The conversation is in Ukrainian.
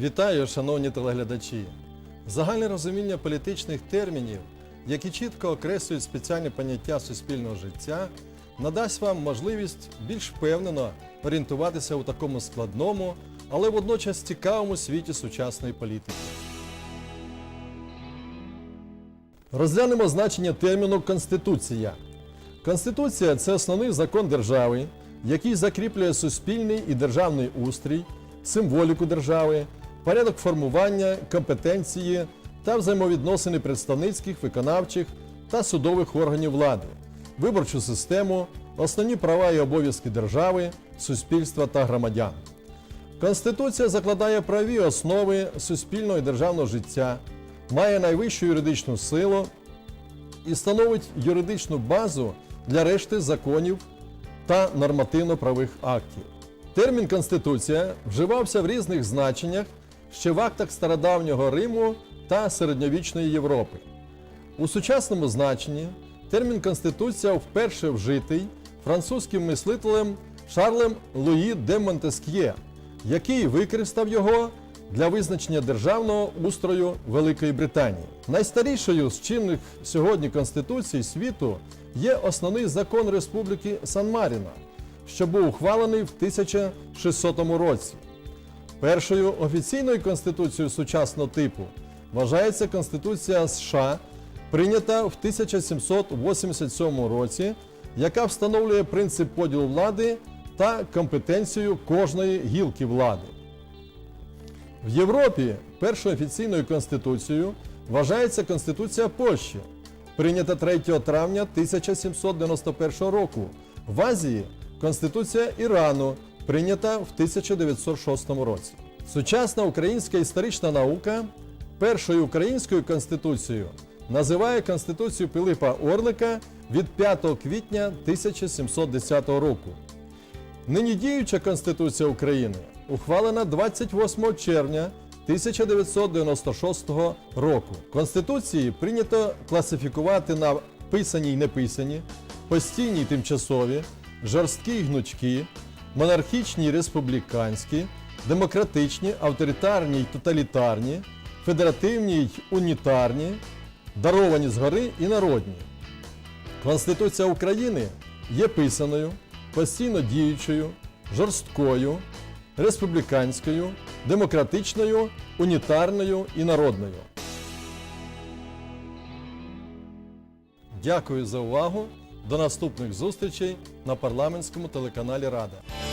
Вітаю, шановні телеглядачі! Загальне розуміння політичних термінів, які чітко окреслюють спеціальні поняття суспільного життя, надасть вам можливість більш впевнено орієнтуватися у такому складному, але водночас цікавому світі сучасної політики. Розглянемо значення терміну Конституція. Конституція це основний закон держави, який закріплює суспільний і державний устрій, символіку держави, порядок формування, компетенції та взаємовідносини представницьких, виконавчих та судових органів влади, виборчу систему, основні права і обов'язки держави, суспільства та громадян. Конституція закладає праві основи суспільного і державного життя, має найвищу юридичну силу і становить юридичну базу для решти законів та нормативно-правих актів. Термін Конституція вживався в різних значеннях ще в актах стародавнього Риму та середньовічної Європи. У сучасному значенні термін Конституція вперше вжитий французьким мислителем Шарлем Луї де Монтеск'є, який використав його для визначення державного устрою Великої Британії. Найстарішою з чинних сьогодні конституцій світу є основний закон Республіки Сан-Маріно, що був ухвалений в 1600 році. Першою офіційною конституцією сучасного типу вважається Конституція США, прийнята в 1787 році, яка встановлює принцип поділу влади та компетенцію кожної гілки влади. В Європі першою офіційною конституцією вважається Конституція Польщі, прийнята 3 травня 1791 року. В Азії Конституція Ірану, прийнята в 1906 році. Сучасна українська історична наука першою українською конституцією називає Конституцію Пилипа Орлика від 5 квітня 1710 року. Нині діюча Конституція України ухвалена 28 червня 1996 року. Конституції прийнято класифікувати на писані й неписані, постійні й тимчасові, жорсткі й гнучкі, монархічні й республіканські, демократичні, авторитарні й тоталітарні, федеративні й унітарні, даровані згори і народні. Конституція України є писаною, постійно діючою, жорсткою, республіканською, демократичною, унітарною і народною. Дякую за увагу. До наступних зустрічей на парламентському телеканалі Рада.